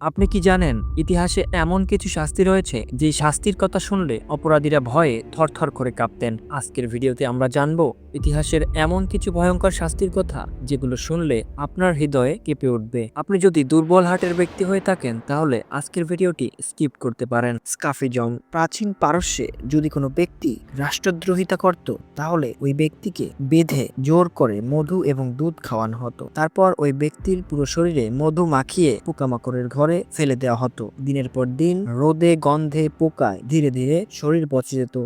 আপনি কি জানেন, ইতিহাসে এমন কিছু শাস্তি রয়েছে, যে শাস্তির কথা শুনলে অপরাধীরা ভয়ে থরথর করে কাঁপতেন। আজকের ভিডিওতে আমরা জানব ইতিহাসের এমন কিছু ভয়ঙ্কর শাস্তির কথা যেগুলো শুনলে আপনার হৃদয়ে কেঁপে উঠবে। আপনি যদি দুর্বল হার্টের ব্যক্তি হয়ে থাকেন, তাহলে আজকের ভিডিওটি স্কিপ করতে পারেন। স্কাফিজম প্রাচীন পারস্যে যদি কোনো ব্যক্তি রাষ্ট্রদ্রোহিতা করত, তাহলে ওই ব্যক্তিকে বেঁধে জোর করে মধু এবং দুধ খাওয়ানো হতো। তারপর ওই ব্যক্তির পুরো শরীরে মধু মাখিয়ে পোকামাকড়ের ঘরে ফেলে দেওয়া হতো। দিনের পর দিন রোদে গন্ধে পোকায় ধীরে ধীরে শরীর পচে যেত।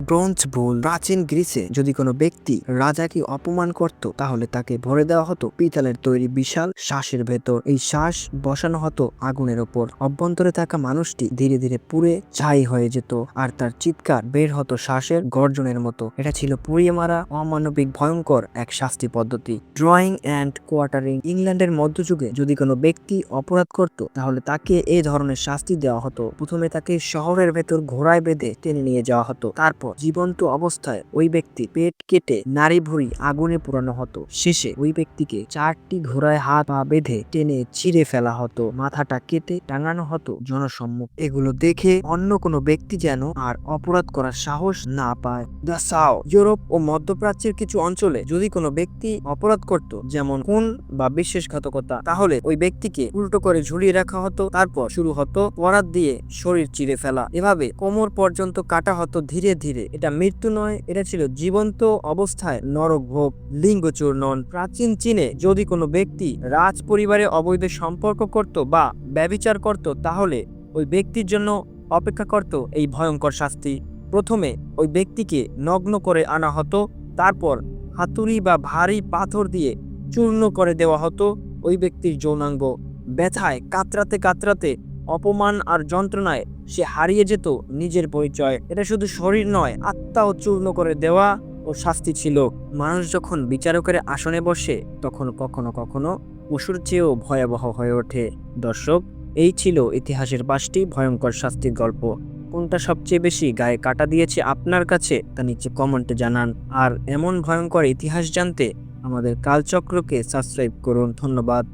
ব্রোঞ্জ বুল প্রাচীন গ্রিসে যদি কোনো ব্যক্তি রাজাকে অপমান করত, তাহলে তাকে ভরে দেওয়া হতো পিতলের তৈরি বিশাল শ্বাসের ভেতর। এই শ্বাস বসানো হতো আগুনের ওপর। অভ্যন্তরে থাকা মানুষটি ধীরে ধীরে পুড়ে ছাই হয়ে যেত আর তার চিৎকার বের হতো শ্বাসের গর্জনের মতো। এটা ছিল পুড়িয়ে মারা অমানবিক ভয়ঙ্কর এক শাস্তি পদ্ধতি। ড্রয়িং অ্যান্ড কোয়ার্টারিং ইংল্যান্ডের মধ্যযুগে যদি কোনো ব্যক্তি অপরাধ করত, তাহলে তাকে এই ধরনের শাস্তি দেওয়া হতো। প্রথমে তাকে শহরের ভেতর ঘোড়ায় বেঁধে টেনে নিয়ে যাওয়া হতো। তারপর জীবন্ত অবস্থায় ওই ব্যক্তি পেট কেটে নারী ভুঁড়ি আগুনে পোড়ানো হতো। শেষে ওই ব্যক্তিকে চারটি ঘোড়ায় হাত পা বেঁধে টেনে ছিঁড়ে ফেলা হতো। মাথাটা কেটে টাঙানো হতো জনসম্মুখ। এগুলো দেখে অন্য কোনো ব্যক্তি যেন আর অপরাধ করার সাহস না পায়। দ্য সাও, ইউরোপ ও মধ্যপ্রাচ্যের কিছু অঞ্চলে যদি কোনো ব্যক্তি অপরাধ করত, যেমন খুন বা বিশ্বাসঘাতকতা তাহলে ওই ব্যক্তিকে উল্টো করে ঝুলিয়ে রাখা হতো, তারপর শুরু হতো পরাত দিয়ে শরীর চিরে ফেলা। এভাবে কোমর পর্যন্ত কাটা হতো ধীরে ধীরে। এটা মৃত্যু নয়, এটা ছিল জীবন্ত অবস্থায় নরক ভোগ, লিঙ্গ চূর্ণন। প্রাচীন চীনে যদি কোনো ব্যক্তি রাজ পরিবারে অবৈধ সম্পর্ক করত বা ব্যবিচার করত, তাহলে ওই ব্যক্তির জন্য অপেক্ষা করত এই ভয়ঙ্কর শাস্তি। প্রথমে ওই ব্যক্তিকে নগ্ন করে আনা হতো, তারপর হাতুড়ি বা ভারী পাথর দিয়ে চূর্ণ করে দেওয়া হতো ওই ব্যক্তির যৌনাঙ্গ। ব্যথায় কাতরাতে কাতরাতে অপমান আর যন্ত্রণায় সে হারিয়ে যেত নিজের পরিচয়। এটা শুধু শরীর নয়, আত্মাও চূর্ণ করে দেওয়া ও শাস্তি ছিল। মানুষ যখন বিচারকের আসনে বসে, তখন কখনো কখনো পশুর চেয়েও ভয়াবহ হয়ে ওঠে। দর্শক, এই ছিল ইতিহাসের পাঁচটি ভয়ঙ্কর শাস্তির গল্প। কোনটা সবচেয়ে বেশি গায়ে কাটা দিয়েছে আপনার কাছে, তা নিচে কমেন্টে জানান। আর এমন ভয়ঙ্কর ইতিহাস জানতে আমাদের কালচক্রকে সাবস্ক্রাইব করুন। ধন্যবাদ।